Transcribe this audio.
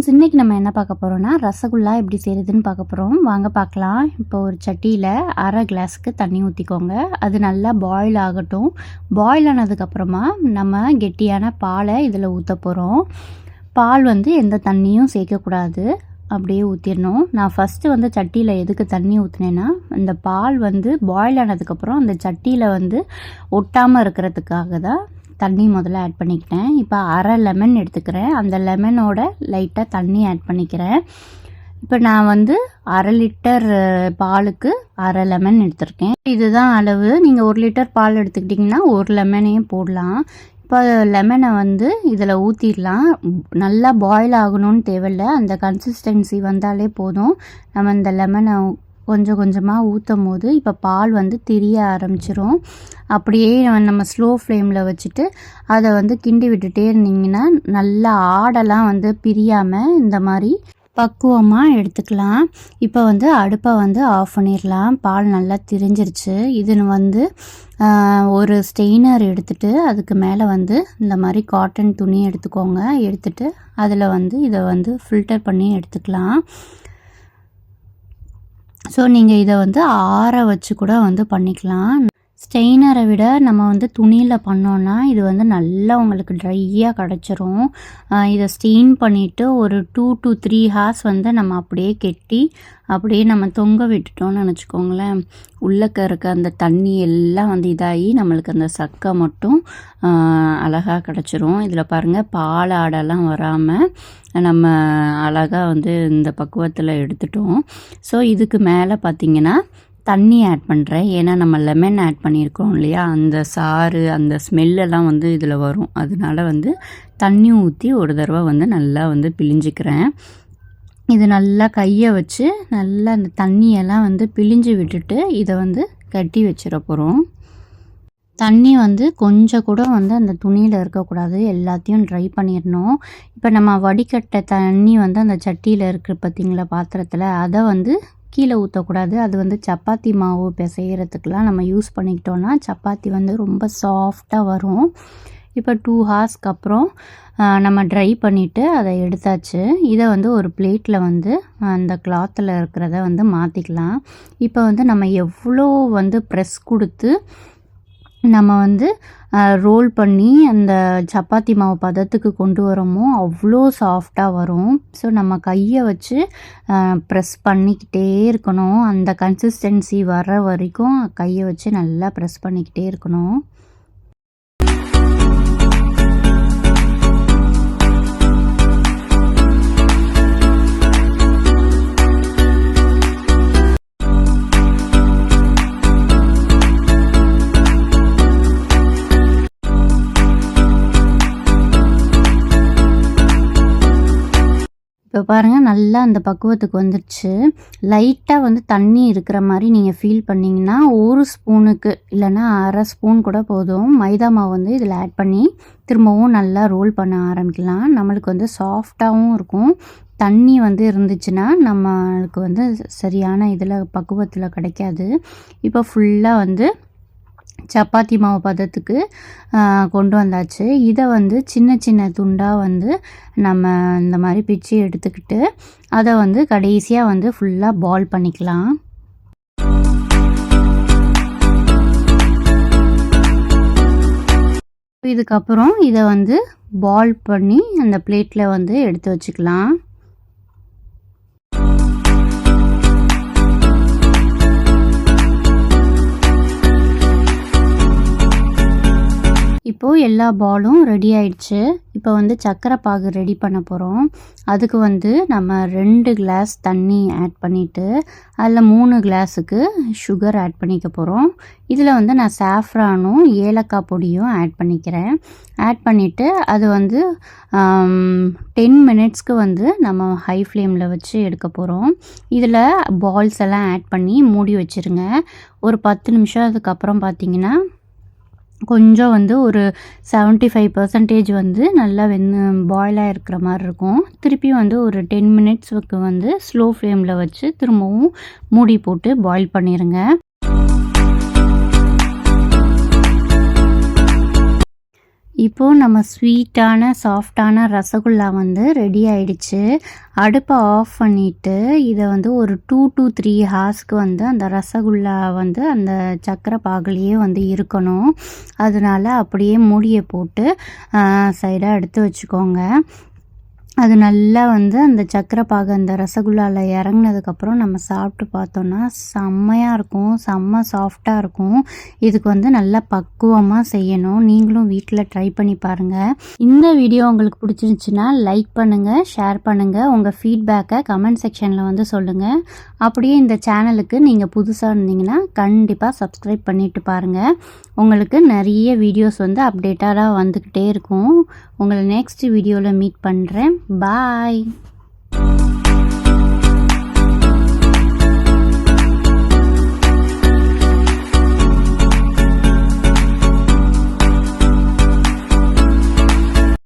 Friends இன்றைக்கி நம்ம என்ன பார்க்க போகிறோன்னா ரசகுல்லா எப்படி செய்கிறதுன்னு பார்க்க போகிறோம் வாங்க பார்க்கலாம். இப்போ ஒரு சட்டியில் அரை கிளாஸுக்கு தண்ணி ஊற்றிக்கோங்க அது நல்லா பாயில் ஆகட்டும். பாயில் ஆனதுக்கப்புறமா நம்ம கெட்டியான பாலை இதில் ஊற்ற போகிறோம் பால் வந்து எந்த தண்ணியும் சேர்க்கக்கூடாது. அப்படியே ஊற்றிடணும் நான் ஃபஸ்ட்டு வந்து சட்டியில் எதுக்கு தண்ணி ஊற்றினேன்னா இந்த பால் வந்து பாயில் ஆனதுக்கப்புறம் அந்த சட்டியில் வந்து ஒட்டாமல் இருக்கிறதுக்காக தான் தண்ணி முதல்ல ஆட் பண்ணிக்கிட்டேன். இப்போ அரை லெமன் எடுத்துக்கிறேன். அந்த லெமனோட லைட்டாக தண்ணி ஆட் பண்ணிக்கிறேன். இப்போ நான் வந்து அரை லிட்டர் பாலுக்கு அரை லெமன் எடுத்திருக்கேன். இதுதான் அளவு. நீங்கள் ஒரு லிட்டர் பால் எடுத்துக்கிட்டிங்கன்னா ஒரு லெமனையும் போடலாம். இப்போ லெமனை வந்து இதில் ஊற்றிடலாம் நல்லா பாயில் ஆகணும்னு தேவையில்ல. அந்த கன்சிஸ்டன்சி வந்தாலே போதும். நம்ம இந்த லெமனை கொஞ்சம் கொஞ்சமாக ஊற்றும் போது இப்போ பால் வந்து திரிய ஆரம்பிச்சிரும். அப்படியே நம்ம ஸ்லோ ஃப்ளேமில் வச்சுட்டு அதை வந்து கிண்டி விட்டுட்டே இருந்தீங்கன்னா நல்லா ஆடெல்லாம் வந்து பிரியாமல் இந்த மாதிரி பக்குவமாக எடுத்துக்கலாம். இப்போ வந்து அடுப்பை வந்து ஆஃப் பண்ணிடலாம் பால் நல்லா திரிஞ்சிருச்சு. இதுன்னு வந்து ஒரு ஸ்டெய்னர் எடுத்துகிட்டு அதுக்கு மேலே வந்து இந்த மாதிரி காட்டன் துணி எடுத்துக்கோங்க. எடுத்துகிட்டு அதில் வந்து இதை வந்து ஃபில்டர் பண்ணி எடுத்துக்கலாம். ஸோ நீங்கள் இதை வந்து ஆற வச்சு கூட வந்து பண்ணிக்கலாம். ஸ்டெயினரை விட நம்ம வந்து துணியில் பண்ணோன்னா இது வந்து நல்லா உங்களுக்கு ட்ரையாக கிடச்சிரும். இதை ஸ்டெயின் பண்ணிவிட்டு ஒரு டூ டு த்ரீ ஹார்ஸ் வந்து நம்ம அப்படியே கெட்டி அப்படியே நம்ம தொங்க விட்டுட்டோம்னு நினச்சிக்கோங்களேன் உள்ளக்க இருக்க அந்த தண்ணி எல்லாம் வந்து இதாகி நம்மளுக்கு அந்த சக்கை மட்டும் அழகாக கிடச்சிரும். இதில் பாருங்கள் பால் ஆடெல்லாம் வராமல் நம்ம அழகாக வந்து இந்த பக்குவத்தில் எடுத்துட்டோம். ஸோ இதுக்கு மேலே பார்த்திங்கன்னா தண்ணி ஆட் பண்ணுறேன் ஏன்னா நம்ம லெமன் ஆட் பண்ணியிருக்கோம் இல்லையா? அந்த சாறு அந்த ஸ்மெல்லெல்லாம் வந்து இதில் வரும். அதனால வந்து தண்ணி ஊற்றி ஒரு தடவை வந்து நல்லா வந்து பிழிஞ்சிக்கிறேன். இது நல்லா கையை வச்சு நல்லா அந்த தண்ணியெல்லாம் வந்து பிழிஞ்சு விட்டுட்டு இதை வந்து கட்டி வச்சிட போகிறோம் தண்ணி வந்து கொஞ்சம் கூட வந்து அந்த துணியில் இருக்கக்கூடாது. எல்லாத்தையும் ட்ரை பண்ணிடணும். இப்போ நம்ம வடிகட்ட தண்ணி வந்து அந்த சட்டியில் இருக்குது பார்த்திங்களா பாத்திரத்தில்? அதை வந்து கீழே ஊற்றக்கூடாது அது வந்து சப்பாத்தி மாவு பிசைகிறதுக்கெலாம் நம்ம யூஸ் பண்ணிக்கிட்டோன்னா சப்பாத்தி வந்து ரொம்ப சாஃப்டாக வரும். இப்போ டூ ஹார்ஸ்க்கு அப்புறம் நம்ம ட்ரை பண்ணிவிட்டு அதை எடுத்தாச்சு. இதை வந்து ஒரு பிளேட்டில் வந்து அந்த கிளாத்தில் இருக்கிறத வந்து மாற்றிக்கலாம் இப்போ வந்து நம்ம எவ்வளோ வந்து ப்ரெஸ் கொடுத்து நம்ம வந்து ரோல் பண்ணி அந்த சப்பாத்தி மாவு பதத்துக்கு கொண்டு வரோமோ அவ்வளோ சாஃப்டாக வரும். ஸோ நம்ம கையை வச்சு ப்ரெஸ் பண்ணிக்கிட்டே இருக்கணும். அந்த கன்சிஸ்டன்சி வர்ற வரைக்கும் கையை வச்சு நல்லா ப்ரெஸ் பண்ணிக்கிட்டே இருக்கணும். இப்போ பாருங்கள் நல்லா அந்த பக்குவத்துக்கு வந்துடுச்சு லைட்டாக வந்து தண்ணி இருக்கிற மாதிரி நீங்கள் ஃபீல் பண்ணிங்கன்னா ஒரு ஸ்பூனுக்கு இல்லைன்னா அரை ஸ்பூன் கூட போதும். மைதா மாவு வந்து இதில் ஆட் பண்ணி திரும்பவும் நல்லா ரோல் பண்ண ஆரம்பிக்கலாம். நம்மளுக்கு வந்து சாஃப்டாகவும் இருக்கும். தண்ணி வந்து இருந்துச்சுன்னா நம்மளுக்கு வந்து சரியான இதில் பக்குவத்தில் கிடைக்காது. இப்போ ஃபுல்லாக வந்து சப்பாத்தி மாவு பதத்துக்கு கொண்டு வந்தாச்சு. இதை வந்து சின்ன சின்ன துண்டாக வந்து நம்ம இந்த மாதிரி பிச்சு எடுத்துக்கிட்டு அதை வந்து கடைசியாக வந்து ஃபுல்லாக பால் பண்ணிக்கலாம். இதுக்கப்புறம் இதை வந்து பால் பண்ணி அந்த பிளேட்டில் வந்து எடுத்து வச்சுக்கலாம். இப்போது எல்லா பாலும் ரெடி ஆயிடுச்சு. இப்போ வந்து சக்கரை பாகு ரெடி பண்ண போகிறோம் அதுக்கு வந்து நம்ம ரெண்டு கிளாஸ் தண்ணி ஆட் பண்ணிவிட்டு அதில் மூணு கிளாஸுக்கு சுகர் ஆட் பண்ணிக்க போகிறோம் இதில் வந்து நான் சாஃப்ரானும் ஏலக்காய் பொடியும் ஆட் பண்ணிக்கிறேன். ஆட் பண்ணிவிட்டு அது வந்து டென் மினிட்ஸ்க்கு வந்து நம்ம ஹை ஃப்ளேமில் வச்சு எடுக்க போகிறோம் இதில் பால்ஸ் எல்லாம் ஆட் பண்ணி மூடி வச்சுருங்க. ஒரு பத்து நிமிஷம் அதுக்கப்புறம் பார்த்தீங்கன்னா கொஞ்சம் வந்து ஒரு செவன்ட்டி ஃபைவ் பர்சன்டேஜ் வந்து நல்லா வெந்து பாயிலாக இருக்கிற மாதிரி இருக்கும். திருப்பியும் வந்து ஒரு டென் மினிட்ஸுக்கு வந்து ஸ்லோ ஃப்ளேமில் வச்சு திரும்பவும் மூடி போட்டு பாயில் பண்ணிடுங்க இப்போது நம்ம ஸ்வீட்டான சாஃப்டான ரசகுல்லா வந்து ரெடி ஆயிடுச்சு. அடுப்பை ஆஃப் பண்ணிவிட்டு இதை வந்து ஒரு டூ டு த்ரீ ஹார்ஸ்க்கு வந்து அந்த ரசகுல்லா வந்து அந்த சக்கரை பாகுலேயே வந்து இருக்கணும். அதனால அப்படியே மூடியை போட்டு சைடாக எடுத்து வச்சுக்கோங்க. அது நல்லா வந்து அந்த சக்கரை பாகு அந்த ரசகுல்லாவில் இறங்கினதுக்கப்புறம் நம்ம சாப்பிட்டு பார்த்தோன்னா செம்மையாக இருக்கும். செம்ம சாஃப்டாக இருக்கும். இதுக்கு வந்து நல்லா பக்குவமாக செய்யணும். நீங்களும் வீட்டில் ட்ரை பண்ணி பாருங்கள் இந்த வீடியோ உங்களுக்கு பிடிச்சிருந்துச்சுன்னா லைக் பண்ணுங்கள் ஷேர் பண்ணுங்கள் உங்கள் ஃபீட்பேக்கை கமெண்ட் செக்ஷனில் வந்து சொல்லுங்கள் அப்படியே இந்த சேனலுக்கு நீங்கள் புதுசாக இருந்தீங்கன்னா கண்டிப்பாக சப்ஸ்கிரைப் பண்ணிவிட்டு பாருங்கள் உங்களுக்கு நிறைய வீடியோஸ் வந்து அப்டேட்டடாக வந்துக்கிட்டே இருக்கும். உங்களை நெக்ஸ்ட் வீடியோவில் மீட் பண்ணுறேன் பாய்